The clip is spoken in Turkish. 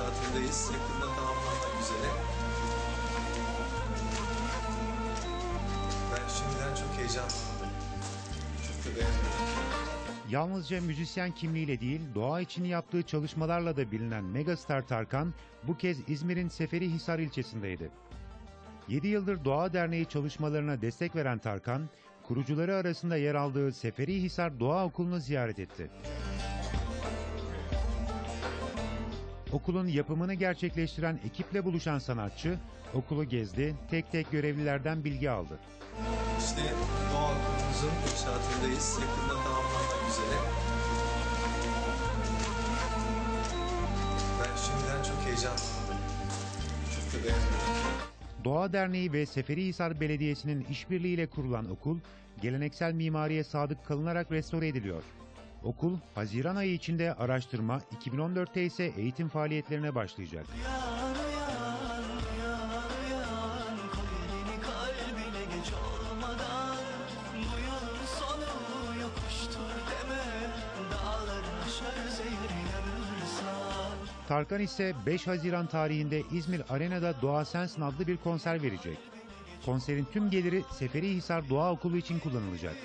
inşaatındayız. Yakında tamamlanmak üzere. Ben şimdiden çok heyecanlandım. Çok da beğendim. Yalnızca müzisyen kimliğiyle değil, doğa için yaptığı çalışmalarla da bilinen megastar Tarkan bu kez İzmir'in Seferihisar ilçesindeydi. 7 yıldır Doğa Derneği çalışmalarına destek veren Tarkan, kurucuları arasında yer aldığı Seferihisar Doğa Okulu'nu ziyaret etti. Okulun yapımını gerçekleştiren ekiple buluşan sanatçı, okulu gezdi, tek tek görevlilerden bilgi aldı. İşte Doğa Okulumuzun inşaatındayız. Yakında tamamlanmak üzere. Ben şimdiden çok heyecanlandım. Çok da beğendim. Doğa Derneği ve Seferihisar Belediyesi'nin işbirliğiyle kurulan okul, geleneksel mimariye sadık kalınarak restore ediliyor. Okul, Haziran ayı içinde araştırma, 2014'te ise eğitim faaliyetlerine başlayacak. Tarkan ise 5 Haziran tarihinde İzmir Arena'da Doğa Sensin adlı bir konser verecek. Konserin tüm geliri Seferihisar Doğa Okulu için kullanılacak.